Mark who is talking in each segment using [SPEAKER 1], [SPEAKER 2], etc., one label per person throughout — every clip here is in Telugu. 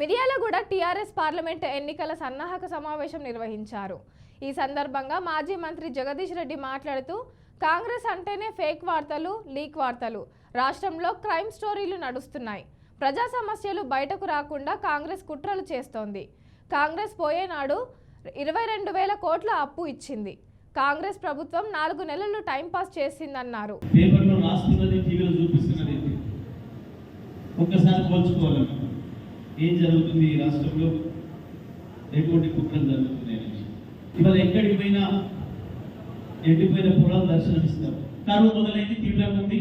[SPEAKER 1] మిర్యాలగూడ టీఆర్ఎస్ పార్లమెంట్ ఎన్నికల సన్నాహక సమావేశం నిర్వహించారు. ఈ సందర్భంగా మాజీ మంత్రి జగదీష్ రెడ్డి మాట్లాడుతూ కాంగ్రెస్ అంటేనే ఫేక్ వార్తలు లీక్ వార్తలు. రాష్ట్రంలో క్రైమ్ స్టోరీలు నడుస్తున్నాయి. ప్రజా సమస్యలు బయటకు రాకుండా కాంగ్రెస్ కుట్రలు చేస్తోంది. కాంగ్రెస్ పోయేనాడు ఇరవై రెండు వేల కోట్ల అప్పు ఇచ్చింది. కాంగ్రెస్ ప్రభుత్వం నాలుగు నెలలు టైంపాస్ చేసిందన్నారు.
[SPEAKER 2] ఒక్కసారి పోల్చుకోవాలి. ఏం జరుగుతుంది ఈ రాష్ట్రంలో ఎటువంటి కుట్రలు జరుగుతున్నాయి ఇవాళ ఎక్కడికి పోయినా ఎండిపోయిన పొలాలు దర్శనమిస్తారు. కరువు మొదలైంది తీవ్రంగా ఉంది.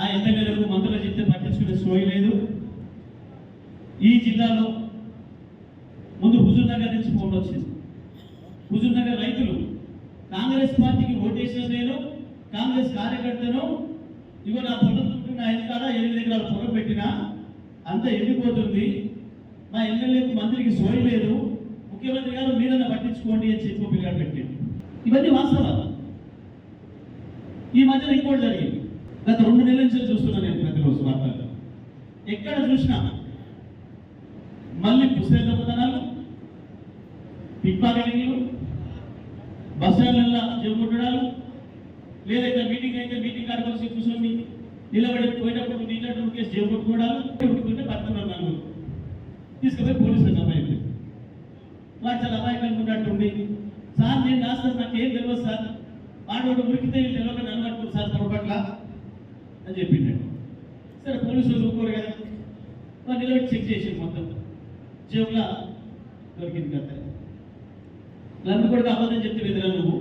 [SPEAKER 2] ఆ ఎమ్మెల్యేలకు మంత్రులు చెప్తే పట్టించుకునే సోయి లేదు. ఈ జిల్లాలో ముందు హుజూర్ నగర్ నుంచి ఫోన్ వచ్చింది. హుజూర్ నగర్ రైతులు కాంగ్రెస్ పార్టీకి ఓటేసిన నేను కాంగ్రెస్ కార్యకర్తను ఇగో నా పొలం చుట్టూ నా వెనకాల ఎనిమిది ఎకరాల పొలం పెట్టినా అంత ఎండిపోతుంది. మంత్రికి సోయి లేదు. ముఖ్యమంత్రి గారు మీరన్న పట్టించుకోండి అని చెప్పి పిల్లలు పిల్లగాడు ఇవన్నీ వాస్తవాలు. ఈ మధ్యన ఇంకోటి జరిగింది. గత రెండు నెలల నుంచి చూస్తున్నాను నేను ప్రతిరోజు వార్తల్లో. ఎక్కడ చూసినా మళ్ళీ పుస్తక దొంగతనాలు పిక్ పాకెటింగ్లు బస్ స్టాండ్లలో చెప్పుకుంటాడు లేదా ఇక్కడ మీటింగ్ అయితే మీటింగ్ కాడ కలిసి కూర్చొని నిలబడి పోయేటప్పుడు నీళ్ళ కేసు చేపట్టుకోవడాలు పెట్టుకుంటే పట్టుకున్నారు నన్ను తీసుకుపోయి పోలీసులు అమ్మాయి వాడు అమ్మాయి అబ్బాయి సార్ నేను రాస్తాను నాకు ఏం తెలియదు సార్. వాడు ఉరికితే తెలియక నన్ను పట్టుకుని సార్ పొరపట్ల అని చెప్పిండాడు సరే పోలీసులు చూపుకోరు కదా. వాడు నిలబడి చెక్ చేసి మొత్తం. జేబులో దొరికింది కథ నన్ను కూడా అబద్ధం చెప్తే నువ్వు.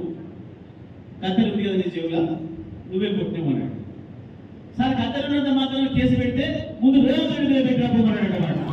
[SPEAKER 2] కత్తెలు ఉంది కదా నీ చెవులా నువ్వే కొట్టినామన్నాడు సార్ కత్తెలు ఉన్నంత మాత్రం కేసు పెడితే ముందు రేవంత్ రెడ్డి మీద పెట్టినప్పుడు వాడు.